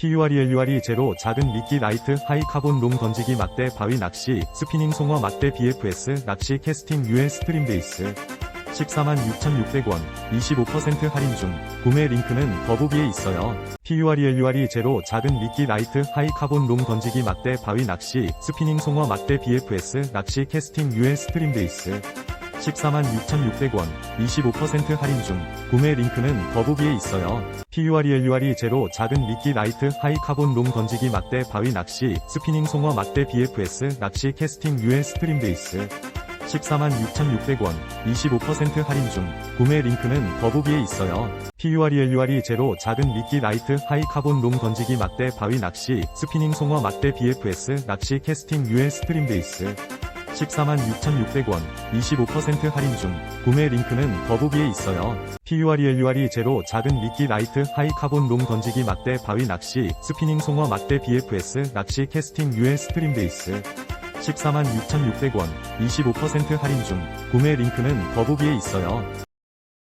PURELURE 제로 작은 미끼 라이트 하이 카본 롱 던지기 막대 바위 낚시 스피닝 송어 막대 BFS 낚시 캐스팅 UL 스트림 베이스. 146,600원 25% 할인 중. 구매 링크는 더보기에 있어요. PURELURE 제로 작은 미끼 라이트 하이 카본 롱 던지기 막대 바위 낚시 스피닝 송어 막대 BFS 낚시 캐스팅 UL 스트림 베이스 146,600원 25% 할인 중 구매 링크는 더보기에 있어요. PURELURE 제로 작은 미끼 라이트 하이 카본 롱 던지기 막대 바위 낚시 스피닝 송어 막대 BFS 낚시 캐스팅 UL 스트림 베이스 146,600원 25% 할인 중 구매 링크는 더보기에 있어요. PURELURE 제로 작은 미끼 라이트 하이 카본 롱 던지기 막대 바위 낚시 스피닝 송어 막대 BFS 낚시 캐스팅 UL 스트림 베이스 146,600원 25% 할인 중 구매 링크는 더보기에 있어요. PURELURE 제로 작은 미끼 라이트 하이 카본 롱 던지기 막대 바위 낚시 스피닝 송어 막대 BFS 낚시 캐스팅 UL 스트림 베이스 146,600원 25% 할인 중 구매 링크는 더보기에 있어요.